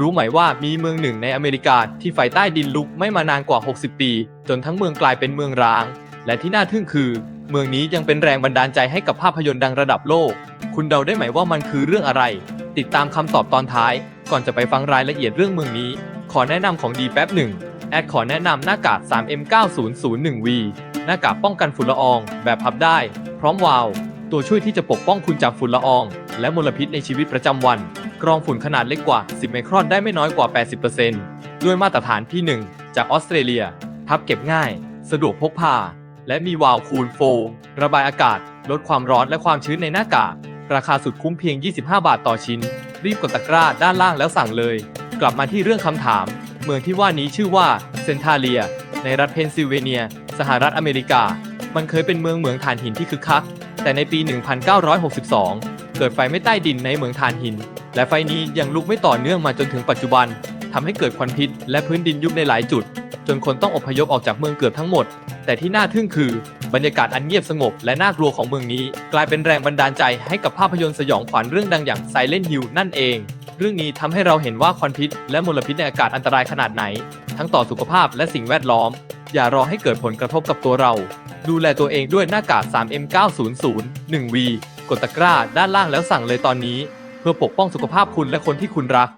รู้ไหมว่ามีเมืองหนึ่งในอเมริกาที่ไฟใต้ดินลุกไม่มานานกว่า 60 ปี จนทั้งเมืองกลายเป็นเมืองร้าง และที่น่าทึ่งคือ เมืองนี้ยังเป็นแรงบันดาลใจให้กับภาพยนตร์ดังระดับโลก คุณเดาได้ไหมว่ามันคือเรื่องอะไร ติดตามคำตอบตอนท้าย ก่อนจะไปฟังรายละเอียดเรื่องเมืองนี้ ขอแนะนำของดีแป๊บหนึ่งแอดขอแนะนำหน้ากาก 3M9001V หน้ากากป้องกันฝุ่นละออง แบบพับได้ พร้อมวาล์วตัวช่วยที่จะปกป้องคุณจากฝุ่นละออง และมลพิษในชีวิตประจำวัน กรองฝุ่นขนาดเล็กกว่า 10 ไมครอนได้ไม่น้อยกว่า 80%ด้วยมาตรฐาน P1 จากออสเตรเลียพับเก็บง่าย สะดวกพกพา และมีวาล์วคูลโฟมระบายอากาศ ลดความร้อนและความชื้นในหน้ากาก ราคาสุดคุ้มเพียง 25 บาทต่อชิ้น รีบกดตะกร้าด้านล่างแล้วสั่งเลย กลับมาที่เรื่องคำถาม เมืองที่ว่านี้ชื่อว่าเซนทาเลีย ในรัฐเพนซิลเวเนีย สหรัฐอเมริกา มันเคยเป็นเมืองเหมืองถ่านหินที่คึกคัก แต่ในปี 1962 เกิดไฟไหม้ใต้ดินในเหมืองถ่านหิน และไฟนี้ยังลุกไม่ต่อเนื่องมาจนถึงปัจจุบันทำให้เกิดควันพิษ และพื้นดินยุบในหลายจุด จนคนต้องอพยพออกจากเมืองเกือบทั้งหมด แต่ที่น่าทึ่งคือบรรยากาศอันเงียบสงบและน่ากลัวของเมืองนี้ กลายเป็นแรงบันดาลใจให้กับภาพยนตร์สยองขวัญเรื่องดังอย่าง Silent Hill นั่นเอง เรื่องนี้ทำให้เราเห็นว่าควันพิษ และมลพิษในอากาศอันตรายขนาดไหน ทั้งต่อสุขภาพและสิ่งแวดล้อม อย่ารอให้เกิดผลกระทบกับตัวเรา ดูแลตัวเองด้วยหน้ากาก 3M900 1V กดตะกร้าด้านล่างแล้วสั่งเลยตอนนี้ พื่อปกป้องสุขภาพคุณและคนที่คุณรัก